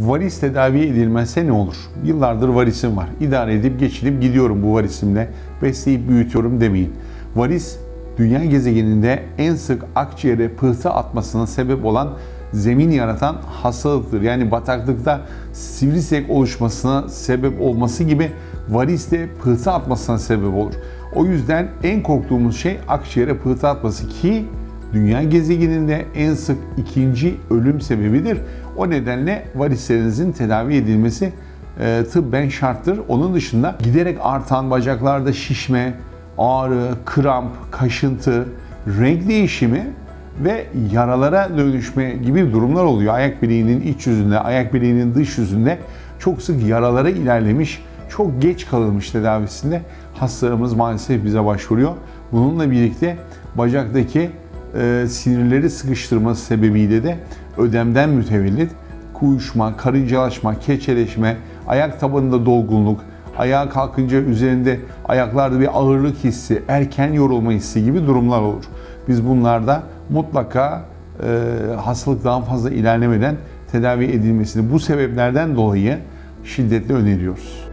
Varis tedavi edilmezse ne olur? Yıllardır varisim var. İdare edip geçinip gidiyorum bu varisimle. Besleyip büyütüyorum demeyin. Varis dünya gezegeninde en sık akciğere pıhtı atmasına sebep olan zemin yaratan hastalıktır. Yani bataklıkta sivrisek oluşmasına sebep olması gibi varis de pıhtı atmasına sebep olur. O yüzden en korktuğumuz şey akciğere pıhtı atması ki dünya gezegeninde en sık ikinci ölüm sebebidir. O nedenle varislerinizin tedavi edilmesi e, tıbben şarttır. Onun dışında giderek artan bacaklarda şişme, ağrı, kramp, kaşıntı, renk değişimi ve yaralara dönüşme gibi durumlar oluyor. Ayak bileğinin iç yüzünde, ayak bileğinin dış yüzünde çok sık yaralara ilerlemiş, çok geç kalınmış tedavisinde hastalarımız maalesef bize başvuruyor. Bununla birlikte bacaktaki e, sinirleri sıkıştırması sebebiyle de ödemden mütevellit kuyuşma, karıncalaşma, keçeleşme, ayak tabanında dolgunluk, ayağa kalkınca üzerinde ayaklarda bir ağırlık hissi, erken yorulma hissi gibi durumlar olur. Biz bunlarda mutlaka e, hastalık daha fazla ilerlemeden tedavi edilmesini bu sebeplerden dolayı şiddetle öneriyoruz.